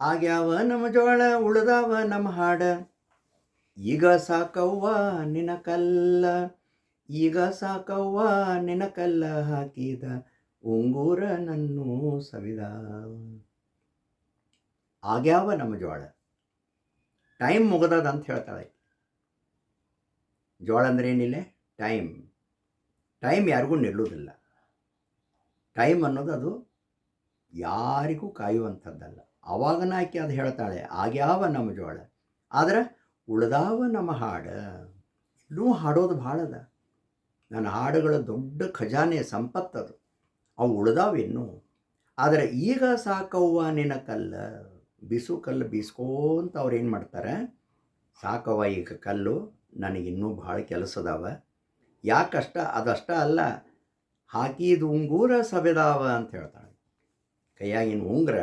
ಆಗ್ಯಾವ ನಮ್ಮ ಜೋಳ, ಉಳ್ದಾವ ನಮ್ಮ ಹಾಡ. ಈಗ ಸಾಕವ್ವ ನಿನ ಕಲ್ಲ, ಈಗ ಸಾಕವ್ವ ನಿನ ಕಲ್ಲ ಹಾಕಿದ ಉಂಗೂರ ನನ್ನು ಸವಿದ. ಆಗ್ಯಾವ ನಮ್ಮ ಜೋಳ. ಟೈಮ್ ಮುಗದದ ಅಂತ ಹೇಳ್ತಾಳೆ. ಜೋಳ ಅಂದ್ರೆ ಏನಿಲ್ಲ ಟೈಮ್. ಟೈಮ್ ಯಾರಿಗೂ ನಿಲ್ಲುವುದಿಲ್ಲ ಟೈಮ್ ಅನ್ನೋದು ಅದು ಯಾರಿಗೂ ಕಾಯುವಂಥದ್ದಲ್ಲ. ಅವಾಗನ ಆಕೆ ಅದು ಹೇಳ್ತಾಳೆ, ಆಗ್ಯಾವ ನಮ್ಮ ಜೋಳ ಆದ್ರೆ ಉಳ್ದಾವ ನಮ್ಮ ಹಾಡು. ಇನ್ನೂ ಹಾಡೋದು ಭಾಳ ಅದ. ನನ್ನ ಹಾಡುಗಳ ದೊಡ್ಡ ಖಜಾನೆ ಸಂಪತ್ತದು ಅವು ಉಳ್ದಾವಿನ್ನೂ ಆದರೆ ಈಗ ಸಾಕವ್ವ ನಿನ್ನ ಕಲ್ಲು? ಬಿಸು ಕಲ್ಲು ಬೀಸ್ಕೋಂತ ಅವ್ರು ಏನು ಮಾಡ್ತಾರೆ? ಸಾಕವ್ವ ಈಗ ಕಲ್ಲು ನನಗಿನ್ನೂ ಭಾಳ ಕೆಲಸದಾವ ಯಾಕಷ್ಟ? ಅದಷ್ಟ ಅಲ್ಲ, ಹಾಕಿದ ಉಂಗೂರ ಸಬೆದಾವ ಅಂತ ಹೇಳ್ತಾಳೆ. ಕೈಯಾಗಿನ ಉಂಗುರ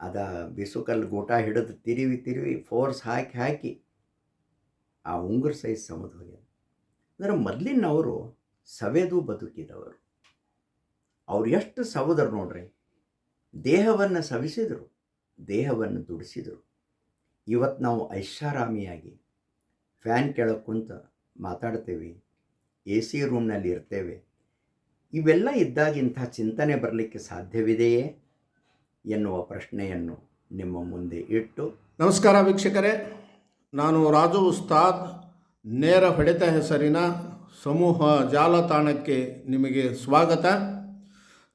ಅದ ಬಿಸುಕಲ್ಲಿ ಗೂಟ ಹಿಡಿದು ತಿರುವಿ ತಿರುವಿ ಫೋರ್ಸ್ ಹಾಕಿ ಹಾಕಿ ಆ ಉಂಗುರ ಸೈಜ್ ಸಮುದ ಹೋಗ್ಯದ. ಅಂದರೆ ಮೊದಲಿನವರು ಸವೆದು ಬದುಕಿದವರು. ಅವ್ರು ಎಷ್ಟು ಸವದರು ನೋಡ್ರಿ? ದೇಹವನ್ನು ಸವಿಸಿದರು, ದೇಹವನ್ನು ದುಡಿಸಿದರು. ಇವತ್ತು ನಾವು ಐಷಾರಾಮಿಯಾಗಿ ಫ್ಯಾನ್ ಕೆಳಗೆ ಕುಂತ ಮಾತಾಡ್ತೇವೆ, ಎ ಸಿ ರೂಮ್ನಲ್ಲಿ ಇರ್ತೇವೆ. ಇವೆಲ್ಲ ಇದ್ದಾಗ ಇಂಥ ಚಿಂತನೆ ಬರಲಿಕ್ಕೆ ಸಾಧ್ಯವಿದೆಯೇ? ಎನ್ನುವ ಪ್ರಶ್ನೆಯನ್ನು ನಿಮ್ಮ ಮುಂದೆ ಇಟ್ಟು ನಮಸ್ಕಾರ ವೀಕ್ಷಕರೇ. ನಾನು ರಾಜು ಉಸ್ತಾದ್. ನೇರ ಹೊಡೆತ ಹೆಸರಿನ ಸಮೂಹ ಜಾಲತಾಣಕ್ಕೆ ನಿಮಗೆ ಸ್ವಾಗತ.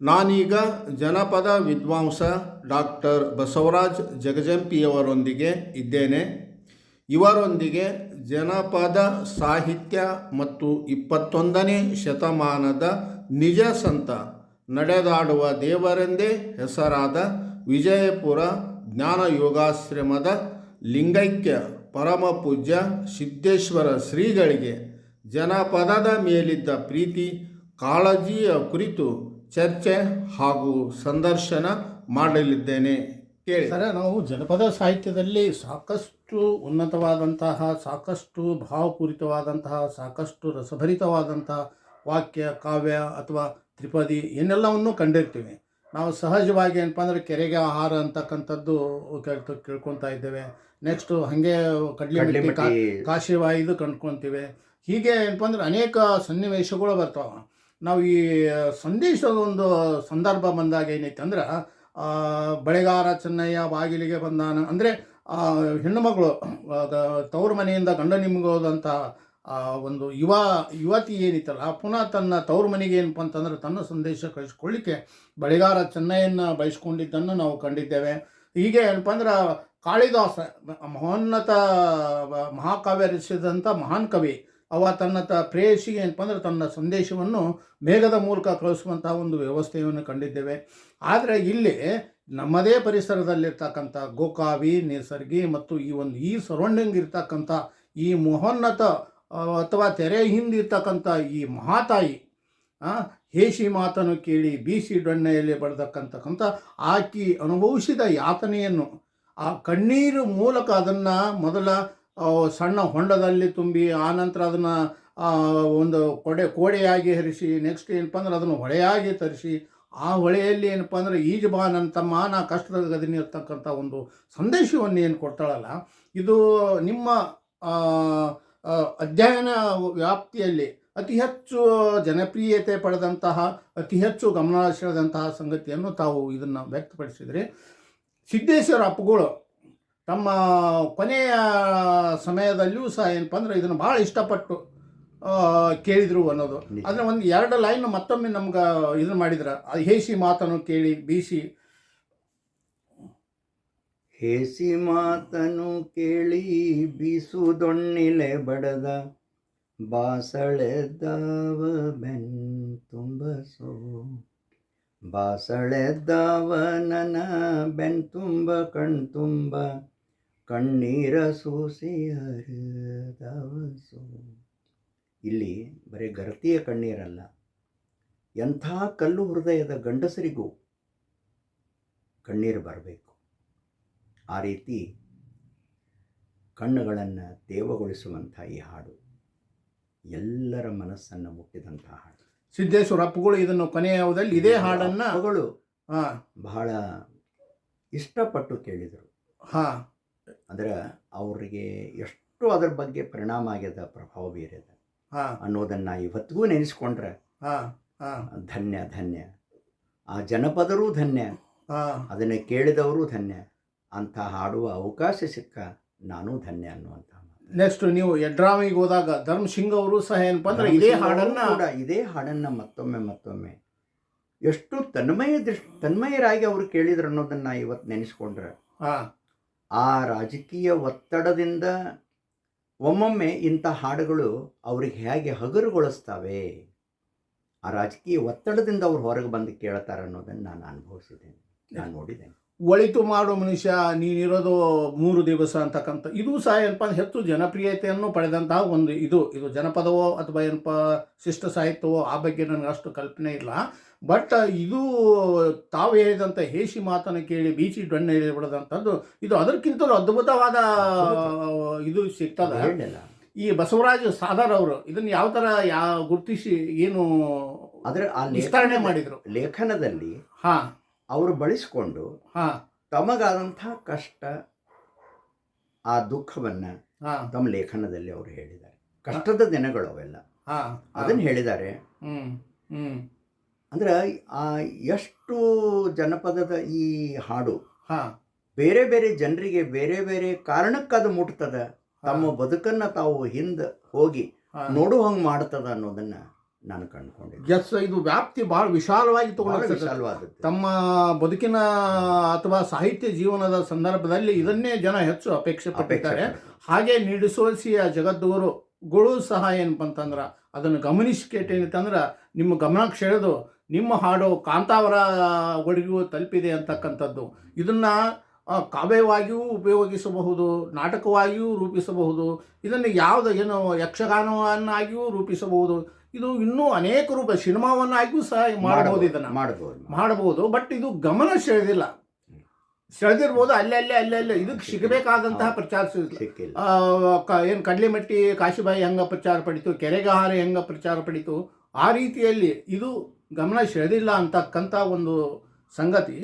ನಾನೀಗ ಜನಪದ ವಿದ್ವಾಂಸ ಡಾಕ್ಟರ್ ಬಸವರಾಜ್ ಜಗಜಂಪಿಯವರೊಂದಿಗೆ ಇದ್ದೇನೆ. ಇವರೊಂದಿಗೆ ಜನಪದ ಸಾಹಿತ್ಯ ಮತ್ತು ಇಪ್ಪತ್ತೊಂದನೇ ಶತಮಾನದ ನಿಜ ಸಂತ ನಡೆದಾಡುವ ದೇವರೆಂದೇ ಹೆಸರಾದ ವಿಜಯಪುರ ಜ್ಞಾನ ಯೋಗಾಶ್ರಮದ ಲಿಂಗೈಕ್ಯ ಪರಮ ಪೂಜ್ಯ ಸಿದ್ದೇಶ್ವರ ಶ್ರೀಗಳಿಗೆ ಜನಪದದ ಮೇಲಿದ್ದ ಪ್ರೀತಿ ಕಾಳಜಿಯ ಕುರಿತು ಚರ್ಚೆ ಹಾಗೂ ಸಂದರ್ಶನ ಮಾಡಲಿದ್ದೇನೆ. ಕೇಳಿ. ಸರ, ನಾವು ಜನಪದ ಸಾಹಿತ್ಯದಲ್ಲಿ ಸಾಕಷ್ಟು ಉನ್ನತವಾದಂತಹ, ಸಾಕಷ್ಟು ಭಾವಪೂರಿತವಾದಂತಹ, ಸಾಕಷ್ಟು ರಸಭರಿತವಾದಂತಹ ವಾಕ್ಯ, ಕಾವ್ಯ ಅಥವಾ ತ್ರಿಪದಿ ಇನ್ನೆಲ್ಲವನ್ನೂ ಕಂಡಿರ್ತೀವಿ. ನಾವು ಸಹಜವಾಗಿ ಏನಪ್ಪ ಅಂದರೆ ಕೆರೆಗೆ ಆಹಾರ ಅಂತಕ್ಕಂಥದ್ದು ಕೇಳ್ತ ಕೇಳ್ಕೊತಾ ಇದ್ದೇವೆ. ನೆಕ್ಸ್ಟು ಹಾಗೆ ಕಡ್ಲಿ ಕಡ್ಲೆ ಮಿಟ್ಟಿ, ಕಾ- ಮಿಟ್ಟಿ. ಕಾಶಿವಾಯಿದು ಕಂಡ್ಕೊತೀವಿ. ಹೀಗೆ ಏನಪ್ಪ ಅಂದ್ರೆ ಅನೇಕ ಸನ್ನಿವೇಶಗಳು ಬರ್ತಾವೆ. ನಾವು ಈ ಸಂದೇಶದ ಒಂದು ಸಂದರ್ಭ ಬಂದಾಗ ಏನೈತೆ ಅಂದ್ರೆ ಆ, ಬಳೆಗಾರ ಚೆನ್ನಯ್ಯ ಬಾಗಿಲಿಗೆ ಬಂದಾನ ಅಂದರೆ ಹೆಣ್ಣುಮಗಳು ತವ್ರ ಮನೆಯಿಂದ ಗಂಡ ನಿಮಗೋದಂಥ ಒಂದು ಯುವ ಯುವತಿ ಏನಿತ್ತಲ್ಲ ಪುನಃ ತನ್ನ ತವ್ರ ಮನೆಗೆ ಏನಪ್ಪ ಅಂತಂದ್ರೆ ತನ್ನ ಸಂದೇಶ ಕಳಿಸ್ಕೊಳ್ಳಿಕ್ಕೆ ಬಳಿಗಾರ ಚೆನ್ನಯ್ಯನ ಬಯಸ್ಕೊಂಡಿದ್ದನ್ನು ನಾವು ಕಂಡಿದ್ದೇವೆ. ಹೀಗೆ ಏನಪ್ಪ ಅಂದ್ರೆ ಕಾಳಿದಾಸ ಮಹೋನ್ನತ ಮಹಾಕಾವ್ಯ ರಚಿಸಿದಂಥ ಮಹಾನ್ ಕವಿ ಅವ ತನ್ನ ತ ಪ್ರೇಯಸಿಗೆ ಏನಪ್ಪ ಅಂದ್ರೆ ತನ್ನ ಸಂದೇಶವನ್ನು ಮೇಘದ ಮೂಲಕ ಕಳಿಸುವಂತಹ ಒಂದು ವ್ಯವಸ್ಥೆಯನ್ನು ಕಂಡಿದ್ದೇವೆ. ಆದರೆ ಇಲ್ಲಿ ನಮ್ಮದೇ ಪರಿಸರದಲ್ಲಿರ್ತಕ್ಕಂಥ ಗೋಕಾವಿ ನಿಸರ್ಗಿ ಮತ್ತು ಈ ಒಂದು ಈ ಸರೌಂಡಿಂಗ್ ಇರ್ತಕ್ಕಂಥ ಈ ಮಹೋನ್ನತ ಆ, ಅಥವಾ ತೆರೆ ಹಿಂದಿರ್ತಕ್ಕಂಥ ಈ ಮಹಾತಾಯಿ ಹೇಸಿ ಮಾತನ್ನು ಕೇಳಿ ಬೀಸಿ ಡೊಣ್ಣೆಯಲ್ಲಿ ಬಡ್ದಕ್ಕಂತಕ್ಕಂಥ ಆಕಿ ಅನುಭವಿಸಿದ ಯಾತನೆಯನ್ನು, ಆ ಕಣ್ಣೀರು ಮೂಲಕ ಅದನ್ನು ಮೊದಲ ಸಣ್ಣ ಹೊಂಡದಲ್ಲಿ ತುಂಬಿ ಆನಂತರ ಅದನ್ನು ಒಂದು ಕೊಡೆ, ಕೋಡೆಯಾಗಿ ಹರಿಸಿ ನೆಕ್ಸ್ಟ್ ಏನಪ್ಪ ಅಂದ್ರೆ ಅದನ್ನು ಹೊಳೆಯಾಗಿ ತರಿಸಿ, ಆ ಹೊಳೆಯಲ್ಲಿ ಏನಪ್ಪ ಅಂದರೆ ಈಜು ಬಾ ನನ್ನ ತಮ್ಮ ನಾ ಕಷ್ಟದ ಗದಿನಿ ಇರ್ತಕ್ಕಂಥ ಒಂದು ಸಂದೇಶವನ್ನು ಏನು ಕೊಡ್ತಾಳಲ್ಲ, ಇದು ನಿಮ್ಮ ಅಧ್ಯಯನ ವ್ಯಾಪ್ತಿಯಲ್ಲಿ ಅತಿ ಹೆಚ್ಚು ಜನಪ್ರಿಯತೆ ಪಡೆದಂತಹ ಅತಿ ಹೆಚ್ಚು ಗಮನ ಸೆಳೆದಂತಹ ಸಂಗತಿಯನ್ನು ತಾವು ಇದನ್ನು ವ್ಯಕ್ತಪಡಿಸಿದರೆ. ಸಿದ್ದೇಶ್ವರ ಅಪ್ಪುಗಳು ತಮ್ಮ ಕೊನೆಯ ಸಮಯದಲ್ಲಿಯೂ ಸಹ ಏನಪ್ಪ ಅಂದ್ರೆ ಇದನ್ನು ಭಾಳ ಇಷ್ಟಪಟ್ಟು ಕೇಳಿದರು ಅನ್ನೋದು. ಅಂದರೆ ಒಂದು ಎರಡು ಲೈನ್ ಮತ್ತೊಮ್ಮೆ ನಮ್ಗೆ ಇದನ್ನು ಮಾಡಿದ್ರ ಎ ಹೇಸಿ ಮಾತನ್ನು ಕೇಳಿ ಬೀಸಿ ಹೇಸಿ ಮಾತನು ಕೇಳಿ ಬೀಸುದೊಣ್ಣಿಲೆ ಬಡದ ಬಾಸಳೆದ್ದಾವ ಬೆನ್ ತುಂಬಸೋ ಬಾಸಳೆದ್ದಾವ ನನ ಬೆನ್ ತುಂಬ, ಕಣ್ ತುಂಬ, ಕಣ್ಣೀರ ಸೂಸಿ ಹರಿದವಸೋ ಇಲ್ಲಿ ಬರೀ ಗರ್ತಿಯ ಕಣ್ಣೀರಲ್ಲ, ಎಂಥ ಕಲ್ಲು ಹೃದಯದ ಗಂಡಸರಿಗೂ ಕಣ್ಣೀರು ಬರಬೇಕು. ಆ ರೀತಿ ಕಣ್ಣುಗಳನ್ನು ತೇವಗೊಳಿಸುವಂಥ ಈ ಹಾಡು ಎಲ್ಲರ ಮನಸ್ಸನ್ನು ಮುಟ್ಟಿದಂಥ ಹಾಡು. ಸಿದ್ದೇಶ್ವರ ಅಪ್ಪುಗಳು ಇದನ್ನು ಕೊನೆಯ ಅವಧಿಯಲ್ಲಿ ಇದೇ ಹಾಡನ್ನು ಅವುಗಳು ಹಾಂ ಬಹಳ ಇಷ್ಟಪಟ್ಟು ಕೇಳಿದರು. ಹಾಂ. ಅಂದರೆ ಅವರಿಗೆ ಎಷ್ಟು ಅದರ ಬಗ್ಗೆ ಪರಿಣಾಮ ಆಗ್ಯದ ಪ್ರಭಾವ ಬೀರ್ಯದ ಹಾಂ. ಅನ್ನೋದನ್ನು ಇವತ್ತಿಗೂ ನೆನೆಸ್ಕೊಂಡ್ರೆ ಹಾಂ ಹಾಂ. ಧನ್ಯ ಧನ್ಯ. ಆ ಜನಪದರು ಧನ್ಯ ಹಾಂ. ಅದನ್ನು ಕೇಳಿದವರು ಧನ್ಯ. ಅಂತ ಹಾಡುವ ಅವಕಾಶ ಸಿಕ್ಕ ನಾನು ಧನ್ಯ ಅನ್ನುವಂಥ ಮಾತು. ನೆಕ್ಸ್ಟ್ ನೀವು ಯಡ್ರಾಮಿಗೆ ಹೋದಾಗ ಧರ್ಮ್ ಸಿಂಗ್ ಅವರು ಸಹ ಏನಪ್ಪ ಅಂದ್ರೆ ಇದೇ ಹಾಡನ್ನ ಕೂಡ ಇದೇ ಹಾಡನ್ನ ಮತ್ತೊಮ್ಮೆ ಮತ್ತೊಮ್ಮೆ ಎಷ್ಟು ತನ್ಮಯ ದೃಷ್ಟಿ ತನ್ಮಯರಾಗಿ ಅವರು ಕೇಳಿದ್ರು ಅನ್ನೋದನ್ನ ಇವತ್ತು ನೆನೆಸ್ಕೊಂಡ್ರೆ. ಆ ರಾಜಕೀಯ ಒತ್ತಡದಿಂದ ಒಮ್ಮೊಮ್ಮೆ ಇಂಥ ಹಾಡುಗಳು ಅವ್ರಿಗೆ ಹೇಗೆ ಹಗುರುಗೊಳಿಸ್ತಾವೆ ಆ ರಾಜಕೀಯ ಒತ್ತಡದಿಂದ ಅವ್ರು ಹೊರಗೆ ಬಂದು ಕೇಳ್ತಾರೆ ಅನ್ನೋದನ್ನು ನಾನು ಅನುಭವಿಸಿದ್ದೇನೆ ನಾನು ನೋಡಿದ್ದೇನೆ. ಒಳಿತು ಮಾಡೋ ಮನುಷ್ಯ ನೀನಿರೋದು ಮೂರು ದಿವಸ ಅಂತಕ್ಕಂಥ ಇದು ಸಹ ಏನಪ್ಪ ಅಂದ್ರೆ ಹೆಚ್ಚು ಜನಪ್ರಿಯತೆಯನ್ನು ಪಡೆದಂತಹ ಒಂದು ಇದು. ಇದು ಜನಪದವೋ ಅಥವಾ ಏನಪ್ಪ ಶಿಷ್ಟ ಸಾಹಿತ್ಯವೋ ಆ ಬಗ್ಗೆ ನನಗೆ ಅಷ್ಟು ಕಲ್ಪನೆ ಇಲ್ಲ. ಬಟ್ ಇದು ತಾವು ಹೇಳಿದಂಥ ಹೇಸಿ ಮಾತನ್ನು ಕೇಳಿ ಬೀಚಿ ಡೊಣ್ಣೆ ಬಿಡದಂಥದ್ದು ಇದು ಅದಕ್ಕಿಂತಲೂ ಅದ್ಭುತವಾದ ಇದು ಸಿಗ್ತದೆ. ಈ ಬಸವರಾಜ ಸಾದರ್ ಅವರು ಇದನ್ನ ಯಾವ ಥರ ಯಾ ಗುರುತಿಸಿ ಏನು ಅದ್ರ ವಿಸ್ತರಣೆ ಮಾಡಿದರು? ಲೇಖನದಲ್ಲಿ ಹಾಂ. ಅವರು ಬಳಸಿಕೊಂಡು ಹಾಂ. ತಮಗಾದಂಥ ಕಷ್ಟ ಆ ದುಃಖವನ್ನ ತಮ್ಮ ಲೇಖನದಲ್ಲಿ ಅವರು ಹೇಳಿದ್ದಾರೆ. ಕಷ್ಟದ ದಿನಗಳು ಅವೆಲ್ಲ. ಅದನ್ನ ಹೇಳಿದ್ದಾರೆ. ಅಂದ್ರೆ ಆ ಎಷ್ಟು ಜನಪದದ ಈ ಹಾಡು ಹಾಂ. ಬೇರೆ ಬೇರೆ ಜನರಿಗೆ ಬೇರೆ ಬೇರೆ ಕಾರಣಕ್ಕದು ಮುಟ್ತದ. ತಮ್ಮ ಬದುಕನ್ನ ತಾವು ಹಿಂದೆ ಹೋಗಿ ನೋಡು ಹಂಗೆ ಮಾಡ್ತದ ಅನ್ನೋದನ್ನ ನಾನು ಕಂಡುಕೊಂಡೆ ಎಸ್ ಇದು ವ್ಯಾಪ್ತಿ ಬಹಳ ವಿಶಾಲವಾಗಿ ತಗೊಂಡು ವಿಶಾಲವಾದ ತಮ್ಮ ಬದುಕಿನ ಅಥವಾ ಸಾಹಿತ್ಯ ಜೀವನದ ಸಂದರ್ಭದಲ್ಲಿ ಇದನ್ನೇ ಜನ ಹೆಚ್ಚು ಅಪೇಕ್ಷೆ ಪಟ್ಟಿದ್ದಾರೆ. ಹಾಗೆ ನಿಡಿಸೋಸಿಯ ಜಗದ್ಗುರುಗಳು ಸಹ ಏನಪ್ಪ ಅಂತಂದ್ರೆ ಅದನ್ನು ಗಮನಿಸ್ಕೇಟೇನಿತ್ತಂದ್ರೆ ನಿಮ್ಮ ಗಮನ ಸೆಳೆದು ನಿಮ್ಮ ಹಾಡು ಕಾಂತಾವರ ಒಳಗೂ ತಲುಪಿದೆ ಅಂತಕ್ಕಂಥದ್ದು. ಇದನ್ನು ಕಾವ್ಯವಾಗಿಯೂ ಉಪಯೋಗಿಸಬಹುದು ನಾಟಕವಾಗಿಯೂ ರೂಪಿಸಬಹುದು ಇದನ್ನು ಯಾವುದು ಏನು ಯಕ್ಷಗಾನವನ್ನಾಗಿಯೂ ರೂಪಿಸಬಹುದು ಇದು ಇನ್ನೂ ಅನೇಕ ರೂಪ ಸಿನಿಮಾವನ್ನಾಗಿಯೂ ಸಹ ಮಾಡಬಹುದು ಇದನ್ನು. ಮಾಡಬಹುದು. ಮಾಡಬಹುದು ಬಟ್ ಇದು ಗಮನ ಸೆಳೆದಿಲ್ಲ. ಸೆಳೆದಿರ್ಬೋದು ಅಲ್ಲೇ ಅಲ್ಲೇ ಅಲ್ಲೇ ಅಲ್ಲೇ. ಇದಕ್ಕೆ ಸಿಗಬೇಕಾದಂತಹ ಪ್ರಚಾರ ಸಿಗಲಿಲ್ಲ ಏನು ಕಡಲೆಮಟ್ಟಿ ಕಾಶಿಬಾಯಿ ಹೆಂಗ ಪ್ರಚಾರ ಪಡಿತು ಕೆರೆಗಹಾರ ಹೆಂಗ ಪ್ರಚಾರ ಪಡಿತು ಆ ರೀತಿಯಲ್ಲಿ ಇದು ಗಮನ ಸೆಳೆದಿಲ್ಲ ಅಂತಕ್ಕಂಥ ಒಂದು ಸಂಗತಿ.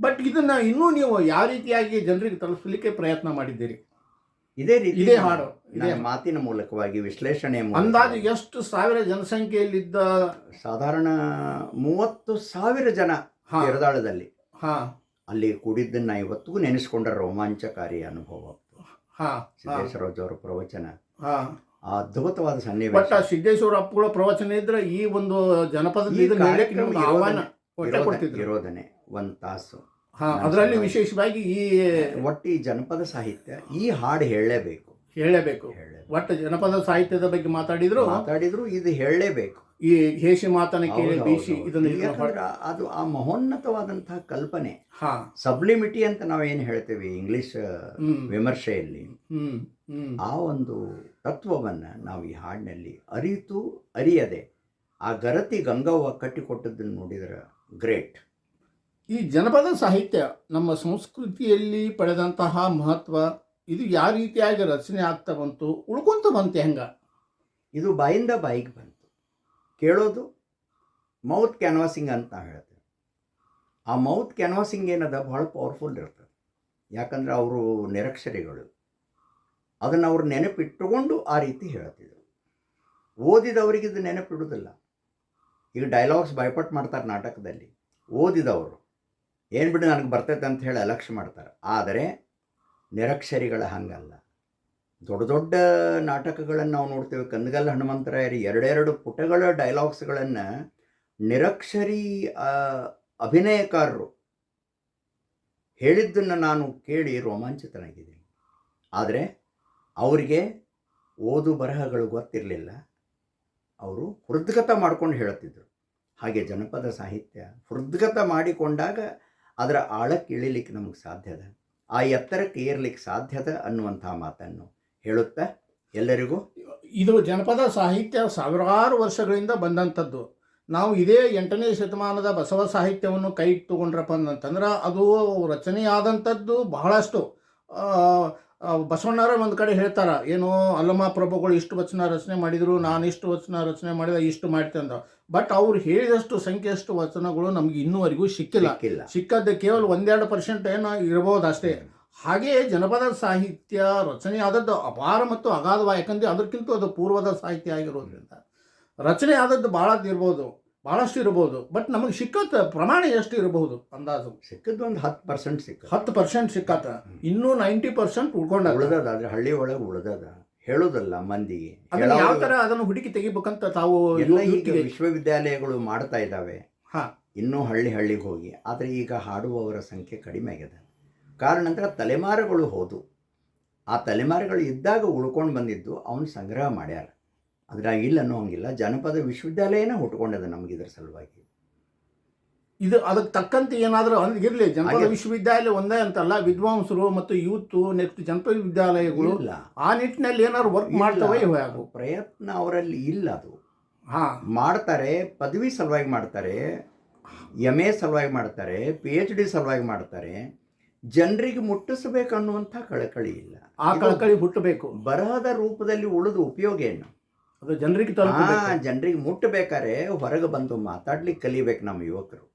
ಬಟ್ ಇದನ್ನ ಇನ್ನೂ ನೀವು ಯಾವ ರೀತಿಯಾಗಿ ಜನರಿಗೆ ತಲುಪಿಸಲಿಕ್ಕೆ ಪ್ರಯತ್ನ ಮಾಡಿದ್ದೀರಿ? ಇದೇ ರೀತಿ ಇದೇ ಹಾಡು, ಇದೇ ಮಾತಿನ ಮೂಲಕವಾಗಿ ವಿಶ್ಲೇಷಣೆ ಅಂದಾಜು ಎಷ್ಟು ಸಾವಿರ ಜನಸಂಖ್ಯೆಯಲ್ಲಿದ್ದ ಸಾಧಾರಣ ಮೂವತ್ತು ಸಾವಿರ ಜನ ಹಾ. ಅಲ್ಲಿ ಕೂಡಿದ್ದನ್ನ ಇವತ್ತಿಗೂ ನೆನೆಸ್ಕೊಂಡ ರೋಮಾಂಚಕಾರಿ ಅನುಭವ. ಹಾ ಸಿದ್ದೇಶ್ವರರಾಜ್ ಅವರ ಪ್ರವಚನ. ಅದ್ಭುತವಾದ ಸನ್ನಿವೇಶ. ಬಟ್ ಸಿದ್ದೇಶ್ವರ ಅಪ್ಪುಗಳ ಪ್ರವಚನ ಇದ್ರೆ ಈ ಒಂದು ಜನಪದ ಇರೋದನ್ನೇ ಒಂದ್ ತಾಸು. ಹಾ ಅದರಲ್ಲಿ ವಿಶೇಷವಾಗಿ ಈ ಒಟ್ಟು ಈ ಜನಪದ ಸಾಹಿತ್ಯ ಈ ಹಾಡು ಹೇಳಲೇಬೇಕು ಹೇಳಬೇಕು. ಹೇಳಲೇಬೇಕು. ಒಟ್ಟು ಜನಪದ ಸಾಹಿತ್ಯದ ಬಗ್ಗೆ ಮಾತಾಡಿದ್ರು ಮಾತಾಡಿದ್ರು ಇದು ಹೇಳಲೇಬೇಕು ಈ ಹೇಸಿ ಮಾತನ ಕೇಳಿ ಬೀಸಿ ಇದನ್ನ ಅದು ಆ ಮಹೋನ್ನತವಾದಂತಹ ಕಲ್ಪನೆ. ಹಾ. ಸಬ್ಲಿಮಿಟಿ ಅಂತ ನಾವೇನು ಹೇಳ್ತೇವೆ ಇಂಗ್ಲಿಷ್ ವಿಮರ್ಶೆಯಲ್ಲಿ. ಆ ಒಂದು ತತ್ವವನ್ನ ನಾವು ಈ ಹಾಡಿನಲ್ಲಿ ಅರಿತು ಅರಿಯದೆ ಆ ಗರತಿ ಗಂಗವ್ವ ಕಟ್ಟಿಕೊಟ್ಟದ್ದನ್ನು ನೋಡಿದ್ರೆ ಗ್ರೇಟ್. ಈ ಜನಪದ ಸಾಹಿತ್ಯ ನಮ್ಮ ಸಂಸ್ಕೃತಿಯಲ್ಲಿ ಪಡೆದಂತಹ ಮಹತ್ವ, ಇದು ಯಾವ ರೀತಿಯಾಗಿ ರಚನೆ ಆಗ್ತಾ ಬಂತು, ಉಳ್ಕೊಂತ ಬಂತೆ ಹೆಂಗ? ಇದು ಬಾಯಿಂದ ಬಾಯಿಗೆ ಬಂತು. ಕೇಳೋದು ಮೌತ್ ಕ್ಯಾನ್ವಾಸಿಂಗ್ ಅಂತ ಹೇಳ್ತೇವೆ. ಆ ಮೌತ್ ಕ್ಯಾನ್ವಾಸಿಂಗ್ ಏನದ? ಭಾಳ ಪವರ್ಫುಲ್ ಇರ್ತದೆ. ಯಾಕಂದ್ರೆ ಅವರು ನಿರಕ್ಷರಿಗಳು. ಅದನ್ನು ಅವ್ರು ನೆನಪಿಟ್ಟುಕೊಂಡು ಆ ರೀತಿ ಹೇಳ್ತಿದ್ರು. ಓದಿದವರಿಗೆ ಇದು ನೆನಪಿಡುವುದಿಲ್ಲ. ಈಗ ಡೈಲಾಗ್ಸ್ ಬೈಪಟ್ ಮಾಡ್ತಾರೆ ನಾಟಕದಲ್ಲಿ. ಓದಿದವರು. ಏನು ಬಿಡು ನನಗೆ ಬರ್ತೈತೆ ಅಂತ ಹೇಳಿ ಅಲಕ್ಷ್ಯ ಮಾಡ್ತಾರೆ. ಆದರೆ ನಿರಕ್ಷರಿಗಳ ಹಂಗಲ್ಲ. ದೊಡ್ಡ ದೊಡ್ಡ ನಾಟಕಗಳನ್ನು ನಾವು ನೋಡ್ತೇವೆ. ಕಂದಗಲ್ ಹನುಮಂತರಾಯರಿ ಎರಡೆರಡು ಪುಟಗಳ ಡೈಲಾಗ್ಸ್ಗಳನ್ನು ನಿರಕ್ಷರಿ ಅಭಿನಯಕಾರರು ಹೇಳಿದ್ದನ್ನು ನಾನು ಕೇಳಿ ರೋಮಾಂಚಿತನಾಗಿದ್ದೀನಿ. ಆದರೆ ಅವರಿಗೆ ಓದು ಬರಹಗಳು ಗೊತ್ತಿರಲಿಲ್ಲ. ಅವರು ಹೃದ್ಗತ ಮಾಡ್ಕೊಂಡು ಹೇಳುತ್ತಿದ್ದರು ಹಾಗೆ ಜನಪದ ಸಾಹಿತ್ಯ ಹೃದ್ಗತ ಮಾಡಿಕೊಂಡಾಗ ಅದರ ಆಳಕ್ಕೆ ಇಳಿಲಿಕ್ಕೆ ನಮಗೆ ಸಾಧ್ಯದ ಆ ಎತ್ತರಕ್ಕೆ ಏರ್ಲಿಕ್ಕೆ ಸಾಧ್ಯದ ಅನ್ನುವಂಥ ಮಾತನ್ನು ಹೇಳುತ್ತಾ ಎಲ್ಲರಿಗೂ? ಇದು ಜನಪದ ಸಾಹಿತ್ಯ ಸಾವಿರಾರು ವರ್ಷಗಳಿಂದ ಬಂದಂಥದ್ದು. ನಾವು ಇದೇ ಎಂಟನೇ ಶತಮಾನದ ಬಸವ ಸಾಹಿತ್ಯವನ್ನು ಕೈ ತಗೊಂಡ್ರಪ್ಪ ಅಂತಂದ್ರೆ ಅದು ರಚನೆಯಾದಂಥದ್ದು ಬಹಳಷ್ಟು. ಬಸವಣ್ಣರ ಒಂದು ಕಡೆ ಹೇಳ್ತಾರ ಏನು ಅಲ್ಲಮ್ಮ ಪ್ರಭುಗಳು ಇಷ್ಟು ವಚನ ರಚನೆ ಮಾಡಿದ್ರು ನಾನು ಇಷ್ಟು ವಚನ ರಚನೆ ಮಾಡಿದ ಇಷ್ಟು ಮಾಡ್ತೇನೆ ಅಂತ ಬಟ್ ಅವ್ರು ಹೇಳಿದಷ್ಟು ಸಂಖ್ಯೆಯಷ್ಟು ವಚನಗಳು ನಮ್ಗೆ ಇನ್ನೂವರೆಗೂ ಸಿಕ್ಕಿಲ್ಲ. ಸಿಕ್ಕದ ಸಿಕ್ಕದ್ದು ಕೇವಲ ಒಂದೆರಡು ಪರ್ಸೆಂಟ್ ಏನು ಇರಬಹುದು ಅಷ್ಟೇ. ಹಾಗೆಯೇ ಜನಪದ ಸಾಹಿತ್ಯ ರಚನೆ ಆದದ್ದು ಅಪಾರ ಮತ್ತು ಅಗಾಧವ ಯಾಕಂದರೆ ಅದಕ್ಕಿಂತ ಅದು ಪೂರ್ವದ ಸಾಹಿತ್ಯ ಆಗಿರೋದ್ರಿಂದ. ರಚನೆ ಆದದ್ದು ಭಾಳ ಇರ್ಬೋದು. ಭಾಳಷ್ಟು ಇರಬಹುದು ಬಟ್ ನಮಗೆ ಸಿಕ್ಕತ್ತ ಪ್ರಮಾಣ ಎಷ್ಟು ಇರಬಹುದು ಅಂದಾಜು? ಸಿಕ್ಕದ್ದು ಒಂದು ಹತ್ತು ಪರ್ಸೆಂಟ್ ಸಿಕ್ಕ. ಹತ್ತು ಪರ್ಸೆಂಟ್ ಸಿಕ್ಕತ್ತ ಇನ್ನೂ ನೈಂಟಿ ಪರ್ಸೆಂಟ್ ಉಳ್ಕೊಂಡ ಉಳ್ದದ ಆದ್ರೆ ಹಳ್ಳಿ ಒಳಗೆ ಉಳ್ದದ. ಹೇಳೋದಲ್ಲ ಮಂದಿಗೆ. ಯಾವ ತರ ಥರ ಅದನ್ನು ಹುಡುಕಿ ತೆಗಿಬೇಕಂತ ತಾವು ಎಲ್ಲ ಈಗ ವಿಶ್ವವಿದ್ಯಾಲಯಗಳು ಮಾಡ್ತಾ ಇದ್ದಾವೆ. ಹಾ. ಇನ್ನೂ ಹಳ್ಳಿ ಹಳ್ಳಿಗೆ ಹೋಗಿ. ಆದರೆ ಈಗ ಹಾಡುವವರ ಸಂಖ್ಯೆ ಕಡಿಮೆ ಆಗಿದೆ. ಕಾರಣ ಅಂದ್ರೆ ತಲೆಮಾರುಗಳು ಹೋದು. ಆ ತಲೆಮಾರುಗಳು ಇದ್ದಾಗ ಉಳ್ಕೊಂಡು ಬಂದಿದ್ದು ಅವನು ಸಂಗ್ರಹ ಮಾಡ್ಯಾರ. ಅದ್ರಾಗ ಇಲ್ಲ ಅನ್ನೋ ಹಂಗಿಲ್ಲ ಜನಪದ ವಿಶ್ವವಿದ್ಯಾಲಯನೇ ಹುಟ್ಕೊಂಡದ ನಮ್ಗೆ ಇದ್ರ ಸಲುವಾಗಿ. ಇದು ಅದಕ್ಕೆ ತಕ್ಕಂತೆ ಏನಾದರೂ ಅಂದ್ರೆ ಇರಲಿ ಜನಪದ. ವಿಶ್ವವಿದ್ಯಾಲಯ ಒಂದೇ ಅಂತಲ್ಲ ವಿದ್ವಾಂಸರು ಮತ್ತು ಯೂತ್ ನೆಕ್ಸ್ಟ್ ಜನಪದ ವಿದ್ಯಾಲಯಗಳು ಇಲ್ಲ. ಆ ನಿಟ್ಟಿನಲ್ಲಿ ಏನಾದ್ರು ವರ್ಕ್ ಮಾಡ್ತವೆ. ಪ್ರಯತ್ನ ಅವರಲ್ಲಿ ಇಲ್ಲ ಅದು. ಹಾ. ಮಾಡ್ತಾರೆ ಪದವಿ ಸಲುವಾಗಿ ಮಾಡ್ತಾರೆ ಎಂ ಎ ಸಲುವಾಗಿ ಮಾಡ್ತಾರೆ ಪಿ ಎಚ್ ಡಿ ಸಲುವಾಗಿ ಮಾಡ್ತಾರೆ. ಜನರಿಗೆ ಮುಟ್ಟಿಸಬೇಕನ್ನುವಂಥ ಕಳಕಳಿ ಇಲ್ಲ. ಆ ಕಳಕಳಿ ಹುಟ್ಟಬೇಕು. ಬರಹದ ರೂಪದಲ್ಲಿ ಉಳಿದು ಉಪಯೋಗ ಏನು? ಅದು ಜನರಿಗೆ ಆ ತಲುಪಬೇಕು ಜನರಿಗೆ ಮುಟ್ಟಬೇಕಾದ್ರೆ ಹೊರಗೆ ಬಂದು ಮಾತಾಡ್ಲಿಕ್ಕೆ ಕಲಿಬೇಕು ನಮ್ಮ ಯುವಕರು.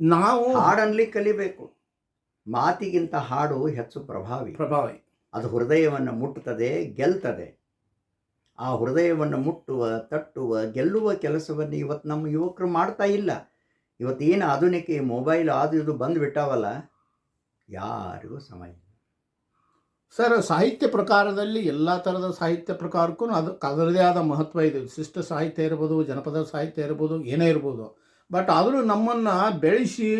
ನಾವು ಹಾಡನ್ಲಿ ಕಲಿಬೇಕು. ಮಾತಿಗಿಂತ ಹಾಡು ಹೆಚ್ಚು ಪ್ರಭಾವಿ. ಪ್ರಭಾವಿ. ಅದು ಹೃದಯವನ್ನು ಮುಟ್ಟುತ್ತದೆ ಗೆಲ್ತದೆ. ಆ ಹೃದಯವನ್ನು ಮುಟ್ಟುವ ತಟ್ಟುವ ಗೆಲ್ಲುವ ಕೆಲಸವನ್ನು ಇವತ್ತು ನಮ್ಮ ಯುವಕರು ಮಾಡ್ತಾ ಇಲ್ಲ. ಇವತ್ತು ಏನು ಆಧುನಿಕ ಈ ಮೊಬೈಲ್ ಅದು ಇದು ಬಂದು ಬಿಟ್ಟಾವಲ್ಲ ಯಾರಿಗೂ ಸಮಯ. ಸರ್, ಸಾಹಿತ್ಯ ಪ್ರಕಾರದಲ್ಲಿ ಎಲ್ಲ ಥರದ ಸಾಹಿತ್ಯ ಪ್ರಕಾರಕ್ಕೂ ಅದು ಅದರದೇ ಆದ ಮಹತ್ವ ಇದೆ. ಶಿಷ್ಟ ಸಾಹಿತ್ಯ ಇರ್ಬೋದು, ಜನಪದ ಸಾಹಿತ್ಯ ಇರ್ಬೋದು, ಏನೇ ಇರ್ಬೋದು. ಬಟ್ ಆದರೂ ನಮ್ಮನ್ನು ಬೆಳೆಸಿ,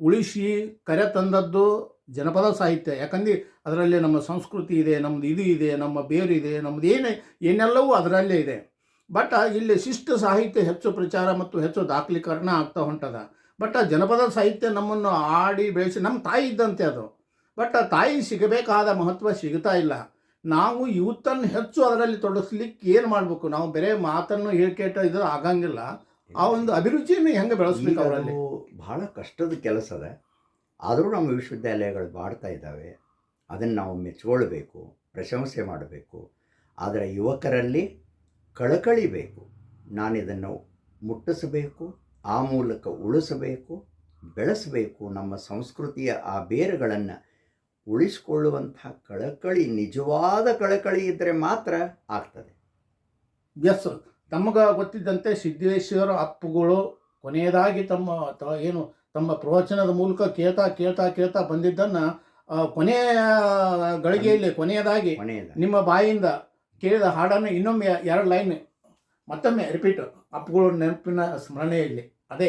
ಉಳಿಸಿ, ಕರೆ ತಂದದ್ದು ಜನಪದ ಸಾಹಿತ್ಯ. ಯಾಕಂದ್ರೆ ಅದರಲ್ಲಿ ನಮ್ಮ ಸಂಸ್ಕೃತಿ ಇದೆ ನಮ್ಮದು ಇದು ಇದೆ, ನಮ್ಮ ಬೇರು ಇದೆ ನಮ್ಮದು ಏನೇ, ಏನೆಲ್ಲವೂ ಅದರಲ್ಲೇ ಇದೆ. ಬಟ್ ಇಲ್ಲಿ ಶಿಷ್ಟ ಸಾಹಿತ್ಯ ಹೆಚ್ಚು ಪ್ರಚಾರ ಮತ್ತು ಹೆಚ್ಚು ದಾಖಲೀಕರಣ ಆಗ್ತಾ ಹೊಂಟದ. ಬಟ್ ಆ ಜನಪದ ಸಾಹಿತ್ಯ ನಮ್ಮನ್ನು ಆಡಿ ಬೆಳೆಸಿ, ನಮ್ಮ ತಾಯಿ ಇದ್ದಂತೆ ಅದು. ಬಟ್ ಆ ತಾಯಿ ಸಿಗಬೇಕಾದ ಮಹತ್ವ ಸಿಗ್ತಾ ಇಲ್ಲ. ನಾವು ಯೂತನ್ನು ಹೆಚ್ಚು ಅದರಲ್ಲಿ ತೊಡಗಿಸ್ಲಿಕ್ಕೆ ಏನು ಮಾಡಬೇಕು? ನಾವು ಬೇರೆ ಮಾತನ್ನು ಹೇಳ್ಕೇಟ ಇದು ಆಗಂಗಿಲ್ಲ. ಆ ಒಂದು ಅಭಿರುಚಿಯನ್ನು ಹೆಂಗೆ ಬೆಳೆಸ್ಬೇಕು ಅವರಲ್ಲಿ? ಬಹಳ ಕಷ್ಟದ ಕೆಲಸ ಅದ. ಆದರೂ ನಮ್ಮ ವಿಶ್ವವಿದ್ಯಾಲಯಗಳು ಮಾಡ್ತಾ ಇದ್ದಾವೆ. ಅದನ್ನು ನಾವು ಮೆಚ್ಕೊಳ್ಬೇಕು ಪ್ರಶಂಸೆ ಮಾಡಬೇಕು. ಆದರೆ ಯುವಕರಲ್ಲಿ ಕಳಕಳಿಬೇಕು. ನಾನಿದನ್ನು ಮುಟ್ಟಿಸಬೇಕು ಆ ಮೂಲಕ ಉಳಿಸಬೇಕು ಬೆಳೆಸಬೇಕು. ನಮ್ಮ ಸಂಸ್ಕೃತಿಯ ಆ ಬೇರುಗಳನ್ನು ಉಳಿಸಿಕೊಳ್ಳುವಂಥ ಕಳಕಳಿ ನಿಜವಾದ ಕಳಕಳಿ ಇದ್ದರೆ ಮಾತ್ರ ಆಗ್ತದೆ. ಎಸ್ ತಮಗೆ ಗೊತ್ತಿದ್ದಂತೆ ಸಿದ್ದೇಶ್ವರ ಅಪ್ಪುಗಳು ಕೊನೆಯದಾಗಿ ತಮ್ಮ ತ- ಏನು ತಮ್ಮ ಪ್ರವಚನದ ಮೂಲಕ ಕೇಳ್ತಾ ಕೇಳ್ತಾ ಕೇಳ್ತಾ ಬಂದಿದ್ದನ್ನು ಕೊನೆಯ ಗಳಿಗೆಯಲ್ಲಿ ಕೊನೆಯದಾಗಿ ಕೊನೆಯದ ನಿಮ್ಮ ಬಾಯಿಂದ ಕೇಳಿದ ಹಾಡನ್ನು ಇನ್ನೊಮ್ಮೆ ಎರಡು ಲೈನ್ ಮತ್ತೊಮ್ಮೆ ರಿಪೀಟ್. ಅಪ್ಪುಗಳ ನೆನಪಿನ ಸ್ಮರಣೆಯಲ್ಲಿ. ಅದೇ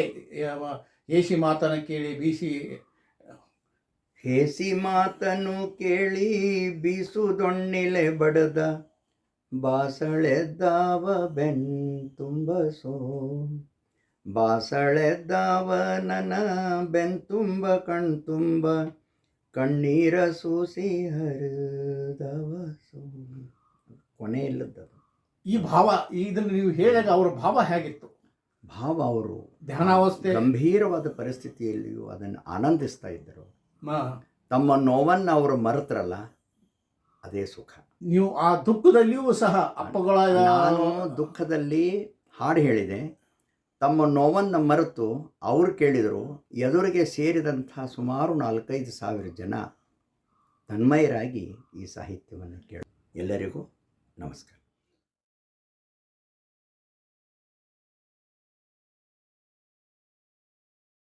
ಎ ಸಿ ಮಾತನ್ನು ಕೇಳಿ ಬೀಸಿ ಹೇಸಿ ಮಾತನು ಕೇಳಿ ಬೀಸುದೊಣ್ಣಿಲೆ ಬಡದ ಬಾಸಳೆದ್ದಾವ ಬೆನ್ ತುಂಬಸೋ ಬಾಸಳೆದ್ದಾವ ನನ ಬೆನ್ ತುಂಬ ಕಣ್ ತುಂಬ ಕಣ್ಣೀರ ಸೂಸಿ ಹರಿದವ ಸೋ ಕೊನೆ ಇಲ್ಲದದು ಈ ಭಾವ ಇದನ್ನು ನೀವು ಹೇಳಿದಾಗ ಅವರ ಭಾವ ಹೇಗಿತ್ತು? ಭಾವ ಅವರು ಧ್ಯಾನಾವಸ್ಥೆ. ಗಂಭೀರವಾದ ಪರಿಸ್ಥಿತಿಯಲ್ಲಿಯೂ ಅದನ್ನು ಆನಂದಿಸ್ತಾ ಇದ್ದರು. ತಮ್ಮ ನೋವನ್ನು ಅವರು ಮರೆತ್ರಲ್ಲ ಅದೇ ಸುಖ. ನೀವು ಆ ದುಃಖದಲ್ಲಿಯೂ ಸಹ ಅಪ್ಪಗಳ ನಾನು ದುಃಖದಲ್ಲಿ ಹಾಡು ಹೇಳಿದೆ. ತಮ್ಮ ನೋವನ್ನು ಮರೆತು ಅವರು ಕೇಳಿದರು ಎದುರಿಗೆ ಸೇರಿದಂಥ ಸುಮಾರು ನಾಲ್ಕೈದು ಸಾವಿರ ಜನ ತನ್ಮಯರಾಗಿ ಈ ಸಾಹಿತ್ಯವನ್ನು ಕೇಳಿ ಎಲ್ಲರಿಗೂ ನಮಸ್ಕಾರ.